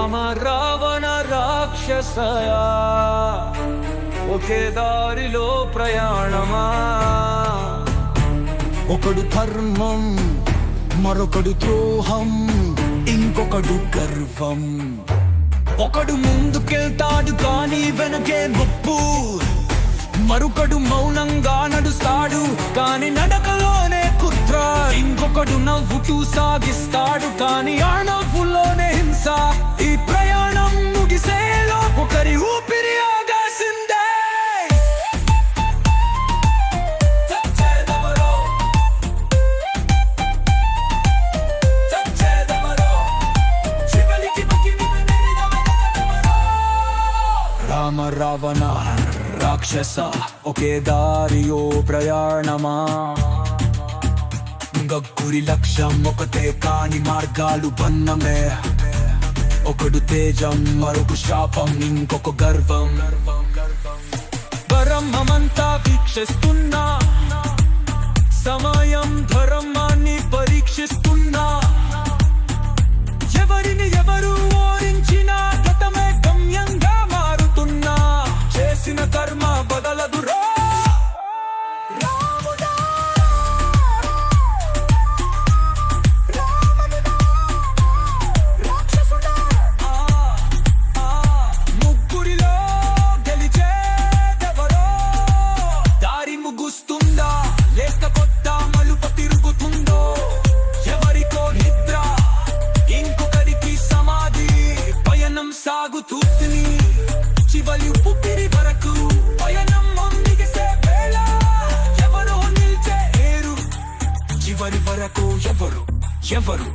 రామ రావణ రాక్షసయా ఒకే దారిలో ప్రయాణమా ఒకడు ధర్మం మరొకడు ద్రోహం ఇంకొకడు గర్వం. ఒకడు ముందుకెళ్తాడు కానీ వెనకే నొప్పు మరొకడు మౌనంగా నడుస్తాడు కాని నడకలోనే కుట్ర. ఇంకొకడు నవ్వుతూ సాగిస్తాడు కాని ఆ నవ్వులోనే హింస. రామ రావణ రాక్షస ఒకే దారియో ప్రయాణమా గగ్గురి లక్ష్యం ఒకతే కాని మార్గాలు బన్నమే ఒకడు తేజం మరొక శాపం ఇంకొక గర్వం బ్రహ్మమంతా వీక్షిస్తున్నా సమయం ధర్మ చివరి వరకు ఎవరు ఎవరు?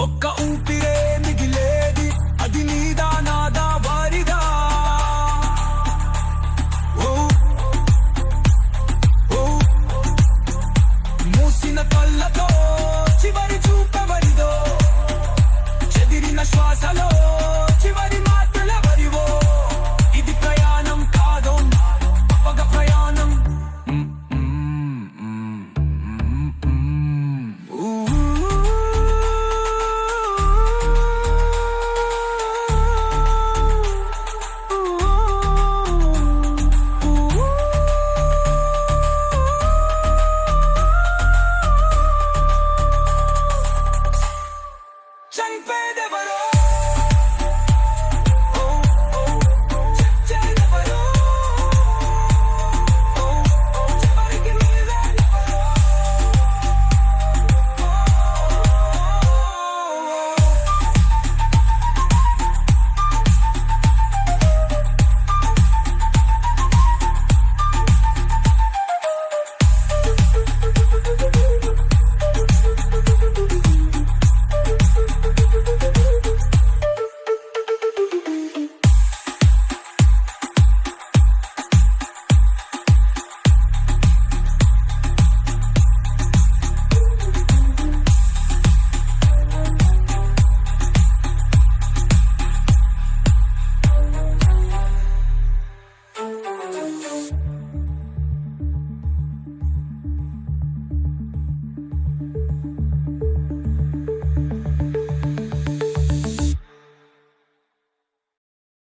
ఒక్క ఊపిరే మిగిలేది అది నీదా నాదా వారిదా? మూసిన కళ్ళతో చివరి చూపవరిదో? చెదిరిన శ్వాసలో